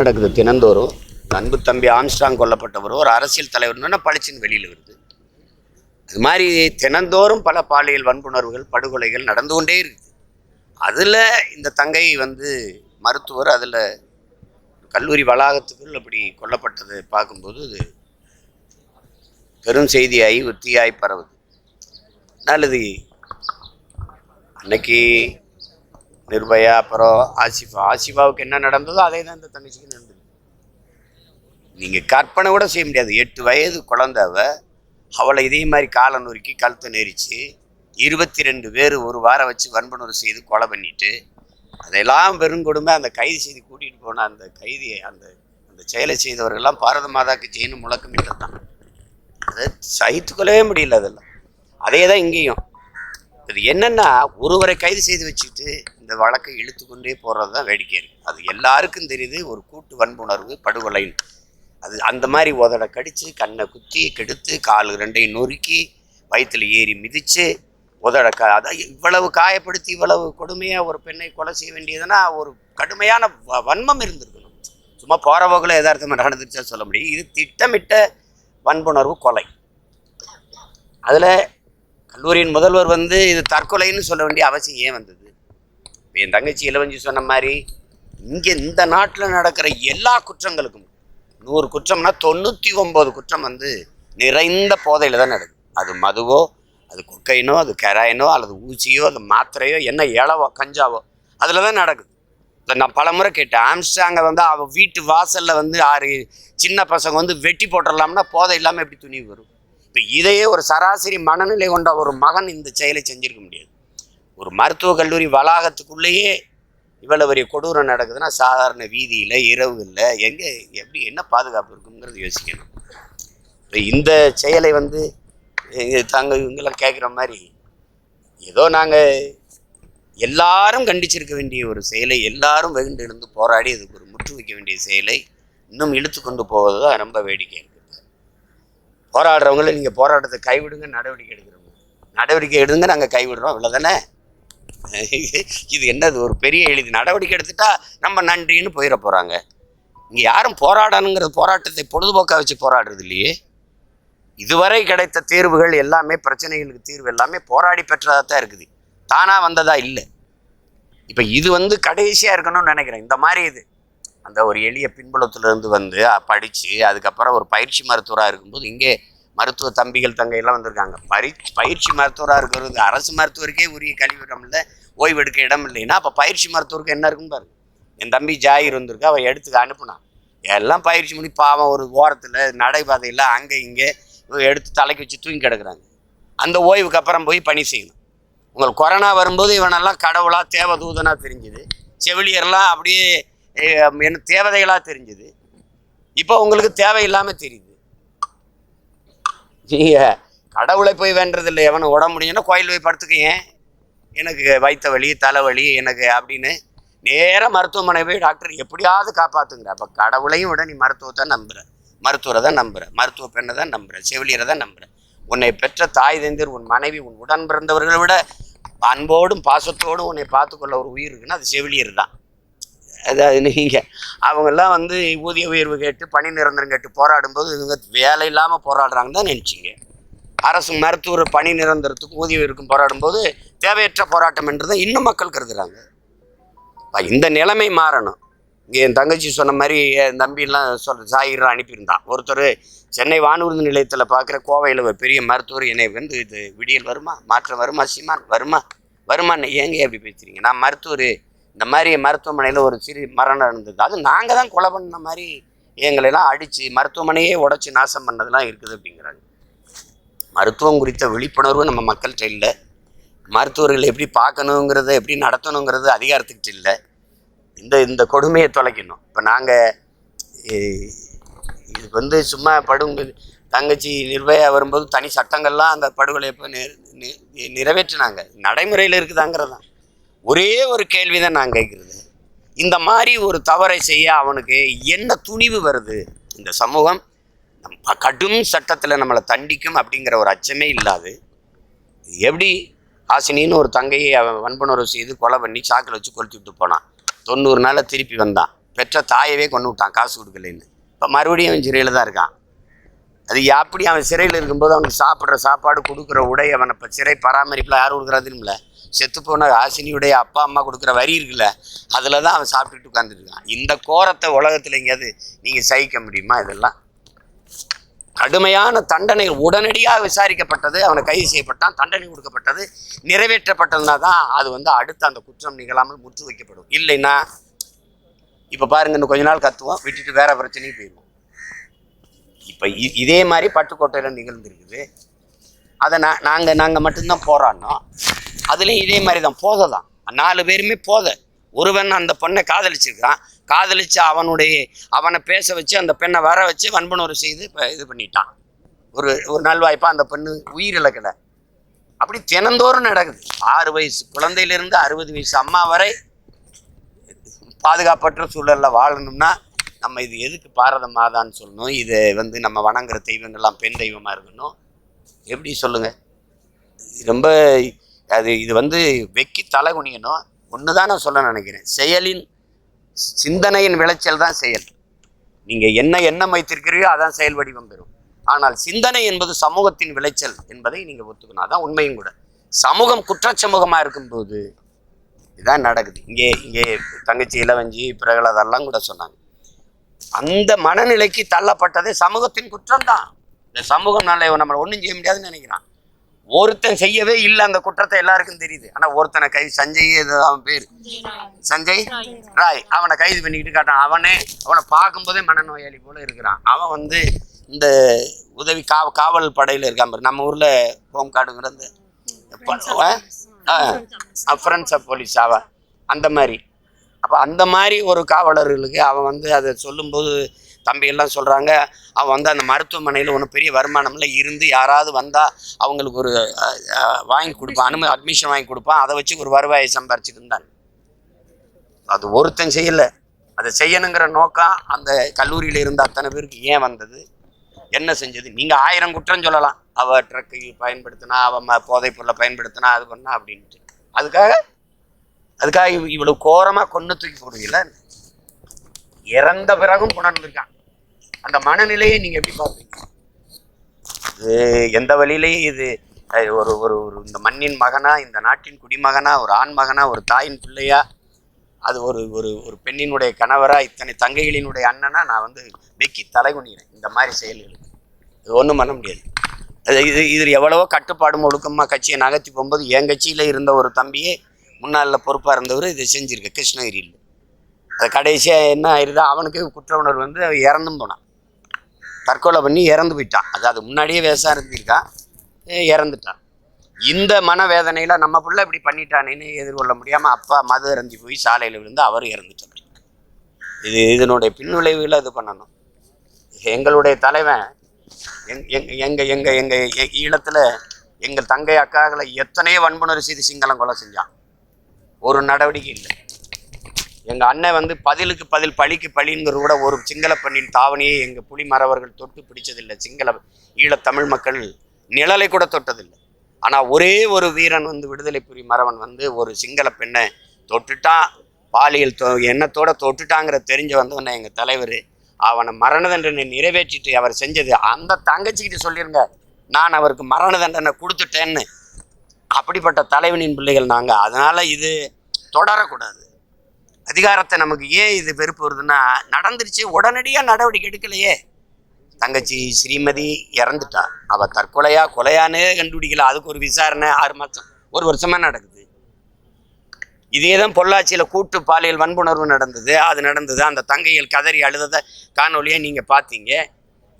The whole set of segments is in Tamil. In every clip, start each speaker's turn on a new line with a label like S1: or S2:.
S1: நடக்குது தினந்தோறும். அன்பு தம்பி ஆம்ஸ்டாங் கொல்லப்பட்டவர் ஒரு அரசியல் தலைவர்னா பளிச்சுன்னு வெளியில் வருது. அது மாதிரி தினந்தோறும் பல பாலியல் வன்புணர்வுகள் படுகொலைகள் நடந்து கொண்டே இருக்குது. அதில் இந்த தங்கை வந்து மருத்துவர் அதில் கல்லூரி வளாகத்துக்குள் அப்படி கொல்லப்பட்டதை பார்க்கும்போது இது பெரும் செய்தியாகி ஒரு தீயாய் பரவுது. நல்லது. அன்னைக்கு நிர்பயா அப்புறம் ஆசிஃபா. ஆசிஃபாவுக்கு என்ன நடந்ததோ அதே தான் இந்த தங்கச்சிக்கு நடந்தது. நீங்கள் கற்பனை கூட செய்ய முடியாது. எட்டு வயது குழந்தவ அவளை இதே மாதிரி காலை நொறுக்கி கழுத்தை நெரிச்சு இருபத்தி ரெண்டு பேர் ஒரு வாரம் வச்சு வன்புணர்வு செய்து கொலை பண்ணிட்டு அதெல்லாம் பெருங்கொடுமை அந்த கைது செய்து கூட்டிகிட்டு போன அந்த கைதியை அந்த அந்த செயலை செய்தவர்கள்லாம் பாரத மாதாக்கு செய்யணும் முழக்கமிட்டது தான் அதை சகித்துக்கொள்ளவே முடியல அதெல்லாம். அதே தான் இங்கேயும். இது என்னென்னா ஒருவரை கைது செய்து வச்சுட்டு இந்த வழக்கை இழுத்து கொண்டே போகிறது தான் வேடிக்கை இருக்குது அது எல்லாருக்கும் தெரியுது ஒரு கூட்டு வன்புணர்வு படுகொலைன்னு. அது அந்த மாதிரி உதட கடித்து கண்ணை குத்தி கெடுத்து கால் ரெண்டையும் நொறுக்கி வயிற்றுல ஏறி மிதித்து உதட க அதான் இவ்வளவு காயப்படுத்தி இவ்வளவு கொடுமையாக ஒரு பெண்ணை கொலை செய்ய வேண்டியதுன்னா ஒரு கடுமையான வ- வன்மம் இருந்திருக்கணும். சும்மா போகிற போக்கில் எதார்த்தமாக நடந்துருச்சா சொல்ல முடியும். இது திட்டமிட்ட வன்புணர்வு கொலை. அதில் கல்லூரியின் முதல்வர் வந்து இது தற்கொலைன்னு சொல்ல வேண்டிய அவசியம் ஏன் வந்தது? இப்போ என் தங்கச்சி இளவஞ்சி சொன்ன மாதிரி இங்கே இந்த நாட்டில் நடக்கிற எல்லா குற்றங்களுக்கும் நூறு குற்றம்னா தொண்ணூற்றி ஒம்பது குற்றம் வந்து நிறைந்த போதையில் தான் நடக்குது. அது மதுவோ அது கொக்கைனோ அது கெராயினோ அல்லது ஊசியோ அது மாத்திரையோ என்ன இளவோ கஞ்சாவோ அதில் தான் நடக்குது. இதை நான் பலமுறை கேட்டேன் ஆம்ஸ்டாங்கை வந்து அவள் வீட்டு வாசலில் வந்து ஆறு சின்ன பசங்க வந்து வெட்டி போட்டுடலாம்னா போதை இல்லாமல் எப்படி துணிவு வரும்? இப்போ இதையே ஒரு சராசரி மனநிலை கொண்ட ஒரு மகன் இந்த செயலை செஞ்சிருக்க முடியாது. ஒரு மருத்துவக் கல்லூரி வளாகத்துக்குள்ளேயே இவ்வளவு பெரிய கொடூரம் நடக்குதுன்னா சாதாரண வீதியில் இரவுகளில் எங்கே எப்படி என்ன பாதுகாப்பு இருக்குங்கிறது யோசிக்கணும். இப்போ இந்த செயலை வந்து தாங்க இவங்கெல்லாம் கேட்குற மாதிரி ஏதோ நாங்கள் எல்லாரும் கண்டிச்சிருக்க வேண்டிய ஒரு செயலை எல்லாரும் வெகுண்டு இருந்து போராடி அதுக்கு ஒரு முற்று வைக்க வேண்டிய செயலை இன்னும் இழுத்து கொண்டு போவது தான் ரொம்ப வேடிக்கை போராடுறவங்கள நீங்கள் போராட்டத்தை கைவிடுங்க நடவடிக்கை எடுக்கிறவங்க. நடவடிக்கை எடுங்க நாங்கள் கைவிடுறோம் இவ்வளோதானே இது என்னது ஒரு பெரிய எழுதி. நடவடிக்கை எடுத்துட்டா நம்ம நன்றின்னு போயிட போகிறாங்க இங்கே யாரும் போராடணுங்கிற போராட்டத்தை பொழுதுபோக்காக வச்சு போராடுறது இல்லையே. இதுவரை கிடைத்த தீர்வுகள் எல்லாமே பிரச்சனைகளுக்கு தீர்வு எல்லாமே போராடி பெற்றதாக தான் இருக்குது. தானாக வந்ததா இல்லை. இப்போ இது வந்து கடைசியாக இருக்கணும்னு நினைக்கிறேன். இந்த மாதிரி இது. அந்த ஒரு எளிய பின்புலத்திலிருந்து வந்து படித்து அதுக்கப்புறம் ஒரு பயிற்சி மருத்துவராக இருக்கும்போது இங்கே மருத்துவ தம்பிகள் தங்கையெல்லாம் வந்திருக்காங்க. பரி பயிற்சி மருத்துவராக இருக்கிறது அரசு மருத்துவருக்கே உரிய கழிவிடம் இல்லை ஓய்வெடுக்க இடம் இல்லைன்னா அப்போ பயிற்சி மருத்துவருக்கு என்ன இருக்கும் பாருங்க என் தம்பி ஜாயிர் வந்திருக்கு அவன் எடுத்துக்க அனுப்புனான் எல்லாம் பயிற்சி பண்ணி பாவம் ஒரு ஓரத்தில் நடைபாதையில் அங்கே இங்கே எடுத்து தலைக்கு வச்சு தூங்கி கிடக்குறாங்க. அந்த ஓய்வுக்கு அப்புறம் போய் பணி செய்யணும். உங்களுக்கு கொரோனா வரும்போது இவனெல்லாம் கடவுளாக தேவதூதனாக தெரிஞ்சுது. செவிலியர்லாம் அப்படியே என்ன தேவதைகளாக தெரிஞ்சுது. இப்போ உங்களுக்கு தேவையில்லாமல் தெரியுது. நீங்கள் கடவுளை போய் வேண்டதில்லை எவனை உட முடிஞ்சுன்னா கோயில் போய் படுத்துக்க ஏன்? எனக்கு வயிற்று வலி தலைவலி எனக்கு அப்படின்னு நேராக மருத்துவமனை போய் டாக்டர் எப்படியாவது காப்பாற்றுங்கிற அப்போ கடவுளையும் விட நீ மருத்துவத்தை நம்புகிற மருத்துவரை தான் நம்புகிற மருத்துவ பெண்ணை தான் நம்புகிறேன் செவிலியரை தான் நம்புகிறேன் உன்னை பெற்ற தாய் தந்தர் உன் மனைவி உன் உடன் பிறந்தவர்களை விட அன்போடும் பாசத்தோடும் உன்னை பார்த்துக்கொள்ள ஒரு உயிர் இருக்குன்னா அது செவிலியர் தான். அதாவது நீங்கள் அவங்கெல்லாம் வந்து ஊதிய உயர்வு கேட்டு பணி நிரந்தரம் கேட்டு போராடும்போது இவங்க வேலை இல்லாமல் போராடுறாங்கன்னு தான் நினச்சிங்க. அரசு மருத்துவர் பணி நிரந்தரத்துக்கும் ஊதிய உயர்வுக்கும் போராடும்போது தேவையற்ற போராட்டம் என்று தான் இன்னும் மக்கள் கருதுகிறாங்க இந்த நிலைமை மாறணும். இங்கே என் தங்கச்சி சொன்ன மாதிரி என் தம்பிலாம் சொல் சாயிரம் அனுப்பியிருந்தான். ஒருத்தர் சென்னை வானூர்தி நிலையத்தில் பார்க்குற கோவையில் ஒரு பெரிய மருத்துவர் என்னை வந்து இது விடியல் வருமா? மாற்றம் வருமா? சீமான் வருமா? வருமான்னு ஏங்க எப்படி பேசுறீங்க? நான் மருத்துவர் இந்த மாதிரி மருத்துவமனையில் ஒரு சிறு மரணம் இருந்தது அது நாங்கள் தான் கொலை பண்ண மாதிரி எங்களெல்லாம் அடித்து மருத்துவமனையே உடச்சி நாசம் பண்ணதெல்லாம் இருக்குது அப்படிங்கிறாங்க. மருத்துவம் குறித்த விழிப்புணர்வு நம்ம மக்கள்கிட்ட இல்லை. மருத்துவர்களை எப்படி பார்க்கணுங்கிறத எப்படி நடத்தணுங்கிறது அதிகாரத்துக்கிட்ட இல்லை. இந்த இந்த கொடுமையை தொலைக்கணும். இப்போ நாங்கள் இது வந்து சும்மா படுங்க தங்கச்சி நிர்பயா வரும்போது தனி சட்டங்கள்லாம் அந்த படுகொலை இப்போ நிறைவேற்றினாங்க. நடைமுறையில் இருக்குதாங்கிறது தான் ஒரே ஒரு கேள்வி தான் நான் கேட்குறது. இந்த மாதிரி ஒரு தவறை செய்ய அவனுக்கு என்ன துணிவு வருது? இந்த சமூகம் நம்ம கடும் சட்டத்தில் நம்மளை தண்டிக்கும் அப்படிங்கிற ஒரு அச்சமே இல்லாது. எப்படி ஹாசினின்னு ஒரு தங்கையை அவன் வன்புணர்வு செய்து கொலை பண்ணி சாக்கில் வச்சு கொளுத்தி விட்டு போனான். தொண்ணூறு நாளில் திருப்பி வந்தான். பெற்ற தாயவே கொண்டு விட்டான் காசு கொடுக்கலன்னு. இப்போ மறுபடியும் அவன் சிறையில் தான் இருக்கான். அது எப்படி அவன் சிறையில் இருக்கும்போது அவனுக்கு சாப்பிட்ற சாப்பாடு கொடுக்குற உடை அவனை இப்போ சிறை பராமரிப்பில் யார் கொடுக்குறா இல்லை செத்துப்போன ஆசினியுடைய அப்பா அம்மா கொடுக்குற வரி இருக்குல்ல அதில் தான் அவன் சாப்பிட்டுட்டு உட்காந்துருக்கான் இந்த கோரத்தை உலகத்தில் எங்கேயாவது நீங்கள் சகிக்க முடியுமா இதெல்லாம்? கடுமையான தண்டனை உடனடியாக விசாரிக்கப்பட்டது அவனை கைது செய்யப்பட்டான் தண்டனை கொடுக்கப்பட்டது நிறைவேற்றப்பட்டதுனா தான் அது வந்து அடுத்து அந்த குற்றம் நிகழாமல் முற்று வைக்கப்படும் இல்லைன்னா இப்போ பாருங்க இன்னும் கொஞ்ச நாள் கத்துவோம் விட்டுட்டு வேற பிரச்சனையும் போயிடுவோம். இப்போ இதே மாதிரி பட்டுக்கோட்டையில் நிகழ்ந்துருக்குது. அதை நான் நாங்கள் நாங்கள் மட்டும்தான் போராடினோம். அதுலேயும் இதே மாதிரி தான் போதை தான் நாலு பேருமே போதை. ஒருவன் அந்த பொண்ணை காதலிச்சிருக்கான். காதலிச்சு அவனுடைய அவனை பேச வச்சு அந்த பெண்ணை வர வச்சு வன்புணர்வு செய்து இப்போ இது பண்ணிட்டான். ஒரு ஒரு நல்வாய்ப்பாக அந்த பெண்ணு உயிரிழக்கலை. அப்படி தினந்தோறும் நடக்குது. ஆறு வயசு குழந்தையிலிருந்து அறுபது வயசு அம்மா வரை பாதுகாப்பற்ற சூழலில் வாழணும்னா நம்ம இது எதுக்கு பாரத மாதான்னு சொல்லணும். இது வந்து நம்ம வணங்குற தெய்வங்கள்லாம் பெண் தெய்வமாக இருக்கணும். எப்படி சொல்லுங்கள் ரொம்ப அது இது வந்து வெக்கி தலை குனியணும். ஒன்று தான் நான் சொல்ல நினைக்கிறேன். செயலின் சிந்தனையின் விளைச்சல் தான் செயல். நீங்கள் என்ன எண்ணம் வைத்திருக்கிறீர்களோ அதான் செயல் வடிவம் பெறும். ஆனால் சிந்தனை என்பது சமூகத்தின் விளைச்சல் என்பதை நீங்கள் ஒத்துக்கணும். அதான் உண்மையும் கூட. சமூகம் குற்றச்சமூகமாக இருக்கும்போது இதுதான் நடக்குது. இங்கே இங்கே தங்கச்சி இளவஞ்சி பிறகு அதெல்லாம் கூட சொன்னாங்க. அந்த மனநிலைக்கு தள்ளப்பட்டது சமூகத்தின் குற்றம்தான் இந்த சமூகம் நல்ல நம்மளை ஒன்றும் செய்ய முடியாதுன்னு நினைக்கிறான். ஒருத்தன் செய்யவே இல்லை அந்த குற்றத்தை எல்லாருக்கும் தெரியுது. ஆனால் ஒருத்தனை கை சஞ்சய் அவன் பேர். சஞ்சய் ராய். அவனை கைது பண்ணிக்கிட்டு காட்டான் அவனே அவனை பார்க்கும்போதே மனநோயாளி போல இருக்கிறான். அவன் வந்து இந்த உதவி காவ காவல் படையில் இருக்கான் பாரு. நம்ம ஊரில் ஹோம் கார்டுங்கிற அந்த ஃப்ரெண்ட்ஸ் ஆஃப் போலீஸ் அவன். அந்த மாதிரி. அப்போ அந்த மாதிரி ஒரு காவலர்களுக்கு அவன் வந்து அதை சொல்லும்போது தம்பி எல்லாம் சொல்கிறாங்க அவன் வந்து அந்த மருத்துவமனையில் ஒன்றும் பெரிய வருமானம்ல இருந்து யாராவது வந்தால் அவங்களுக்கு ஒரு வாங்கி கொடுப்பான் அனுமதி அட்மிஷன் வாங்கி கொடுப்பான். அதை வச்சு ஒரு வருவாயை சம்பாரிச்சிட்டு இருந்தான் அது ஒருத்தன் செய்யலை. அதை செய்யணுங்கிற நோக்கம் அந்த கல்லூரியில் இருந்த அத்தனை பேருக்கு ஏன் வந்தது? என்ன செஞ்சது? நீங்கள் ஆயிரம் குற்றம் சொல்லலாம். அவ ட்ரக்கு பயன்படுத்தினா அவ ம போதைப் பொருளை பயன்படுத்தினா அது பண்ணா அப்படின்ட்டு. அதுக்காக அதுக்காக இவ் இவ்வளவு கோரமாக கொண்டு தூக்கி போடுவீங்களா இறந்த பிறகும் புணர்ந்துருக்கான். அந்த மனநிலையை நீங்கள் எப்படி பார்ப்பீங்க? இது எந்த வழியிலையும் இது ஒரு ஒரு ஒரு இந்த மண்ணின் மகனா இந்த நாட்டின் குடிமகனா ஒரு ஆண் மகனா ஒரு தாயின் பிள்ளையா அது ஒரு ஒரு ஒரு பெண்ணினுடைய கணவரா இத்தனை தங்கைகளினுடைய அண்ணனா நான் வந்து வெக்கி தலைகுனிகிறேன் இந்த மாதிரி செயல்களுக்கு இது ஒன்றும் பண்ண முடியாது. அது இது இதில் எவ்வளவோ கட்டுப்பாடும் ஒழுக்கமாக கட்சியை நகர்த்தி போகும்போது என் கட்சியில் இருந்த ஒரு தம்பியே முன்னாளில் பொறுப்பாக இருந்தவர் இதை செஞ்சுருக்கு கிருஷ்ணகிரியில். அது கடைசியாக என்ன ஆயிருதோ அவனுக்கு குற்ற உணர்வு வந்து இறந்தும் போனான். தற்கொலை பண்ணி இறந்து போயிட்டான். அது அது முன்னாடியே விவசாயம் இருந்திருக்கான் இறந்துட்டான். இந்த மனவேதனையில் நம்ம பிள்ளை இப்படி பண்ணிட்டானேன்னு எதிர்கொள்ள முடியாமல் அப்பா மது அறிஞ்சு போய் சாலையில் விழுந்து அவரும் இறந்துட்டார். இது இதனுடைய பின்விளைவுகளை இது பண்ணணும். எங்களுடைய தலைவன் எங் எங் எங்கள் எங்கள் எங்கள் ஈழத்தில் எங்கள் தங்கை அக்காக்களை எத்தனையோ வன்புணர்வு செய்து சிங்களம் கொலை செஞ்சான். ஒரு நடவடிக்கை இல்லை. எங்கள் அண்ணன் வந்து பதிலுக்கு பதில் பழிக்கு பழிங்கிற கூட ஒரு சிங்கள பெண்ணின் தாவணியை எங்கள் புலி மறவர்கள் தொட்டு பிடிச்சதில்லை. சிங்கள ஈழத்தமிழ் மக்கள் நிழலை கூட தொட்டதில்லை. ஆனால் ஒரே ஒரு வீரன் வந்து விடுதலை புலி மறவன் வந்து ஒரு சிங்கள பெண்ணை தொட்டுட்டான் பாலியல் தொ எண்ணத்தோட தொட்டுட்டாங்கிற தெரிஞ்ச வந்தவன எங்கள் தலைவர். அவனை மரண தண்டனை நிறைவேற்றிட்டு அவர் செஞ்சது. அந்த தங்கச்சிக்கிட்ட சொல்லிருங்க நான் அவருக்கு மரண தண்டனை கொடுத்துட்டேன்னு. அப்படிப்பட்ட தலைவனின் பிள்ளைகள் நாங்கள் அதனால் இது தொடரக்கூடாது. அதிகாரத்தை நமக்கு ஏன் இது வெறுப்பு வருதுன்னா நடந்துருச்சு உடனடியாக நடவடிக்கை எடுக்கலையே. தங்கச்சி ஸ்ரீமதி இறந்துட்டா. அவள் தற்கொலையா கொலையானே கண்டுபிடிக்கல. அதுக்கு ஒரு விசாரணை ஆறு மாதம் ஒரு வருஷமாக நடக்குது. இதே தான் பொள்ளாச்சியில் கூட்டு பாலியல் வன்புணர்வு நடந்தது. அது நடந்தது. அந்த தங்கைகள் கதறி அழுததை காணொலியை நீங்கள் பார்த்தீங்க.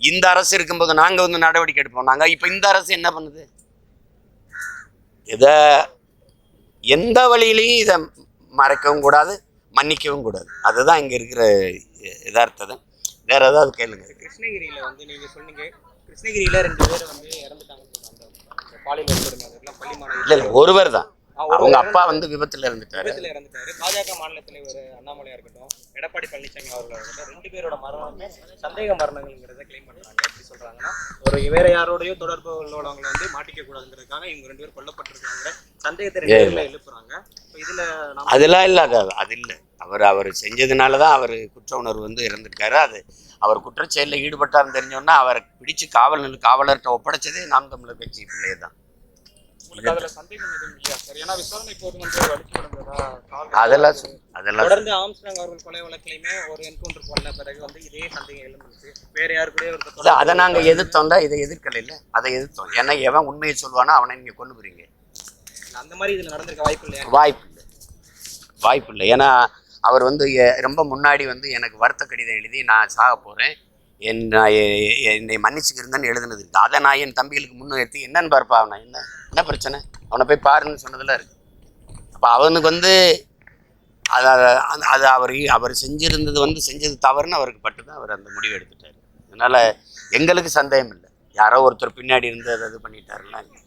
S1: இந்த அரசு இருக்கும்போது நாங்கள் வந்து நடவடிக்கை எடுப்போம். நாங்கள் இப்போ இந்த அரசு என்ன பண்ணுது? இதை எந்த வழியிலையும் இதை மறைக்கவும் கூடாது. மன்னிக்கவும் கூடாது. அதுதான் இங்கே இருக்கிற யதார்த்தம் வேற ஏதாவது கேளுங்க
S2: கிருஷ்ணகிரியில வந்து நீங்க சொன்னீங்க கிருஷ்ணகிரியில ரெண்டு பேர் வந்து பள்ளி
S1: இல்லை இல்லை ஒருவர் தான். அவங்க அப்பா வந்து விபத்தில் இருந்துட்டாரு
S2: விபத்துல இறந்துட்டாரு. பாஜக மாநில தலைவர் அண்ணாமலையா இருக்கட்டும் எடப்பாடி பழனிசாமி அவர்களா இருக்கட்டும் ரெண்டு பேரோட மரணமே சந்தேக மரணங்கள்ங்கிறத கிளைம் பண்றாங்க. எப்படி சொல்றாங்கன்னா ஒரு வேற யாரோடய தொடர்பு உள்ளவங்களை வந்து மாட்டிக்க கூடாதுங்கிறதுக்காக இவங்க ரெண்டு பேர் கொல்லப்பட்டிருக்காங்க சந்தேகத்தை ரெண்டு எழுப்புறாங்க. இதுல
S1: அதெல்லாம் இல்லை அது இல்லை. அவர் அவர் செஞ்சதுனால தான் அவர் குற்ற உணர்வு வந்து இறந்துருக்காரு. அது அவர் குற்றச்செயலில் ஈடுபட்டார்னு தெரிஞ்சோன்னா அவரை பிடிச்சு காவல் காவலர்கிட்ட ஒப்படைச்சதே நாம் தமிழர் கட்சி பிள்ளையே தான் அதெல்லாம் அதெல்லாம்
S2: தொடர்ந்து ஆம்ஸ்டாங் அவர்கள் கொலை வழக்கிலையுமே ஒரு என்கவுண்டர் பண்ண பிறகு வந்து இதே சந்தேகம் எழுந்துச்சு. வேற யாரு கூட
S1: இல்ல, அதை நாங்கள் எதிர்த்தோம்டா இதை எதிர்க்கல இல்லை. அதை எதிர்த்தோம். ஏன்னா எவன் உண்மையை சொல்லுவானோ அவனை நீங்கள் கொண்டு போறீங்க.
S2: அந்த மாதிரி இதுல நடந்திருக்க வாய்ப்பு இல்லையா?
S1: வாய்ப்பு இல்லை. வாய்ப்பு இல்லை. ஏன்னா அவர் வந்து ரொம்ப முன்னாடி வந்து எனக்கு வருத்த கடிதம் எழுதி நான் சாக போகிறேன் என் நான் என்னை மன்னிச்சுக்கிறேன்னு எழுதுனது இருக்கு. அதை நான் என் தம்பிகளுக்கு முன்னிறுத்தி என்னன்னு பார்ப்பா அவனை என்ன என்ன பிரச்சனை? அவனை போய் பாருன்னு சொன்னதெல்லாம் இருக்கு. அப்போ அவனுக்கு வந்து அது அது- அவர் அவர் செஞ்சிருந்தது வந்து செஞ்சது தவறுன்னு அவருக்கு பட்டு தான் அவர் அந்த முடிவு எடுத்துட்டார். அதனால் எங்களுக்கு சந்தேகம் இல்லை யாரோ ஒருத்தர் பின்னாடி இருந்து அதை இது பண்ணிட்டாருலாம் இல்லை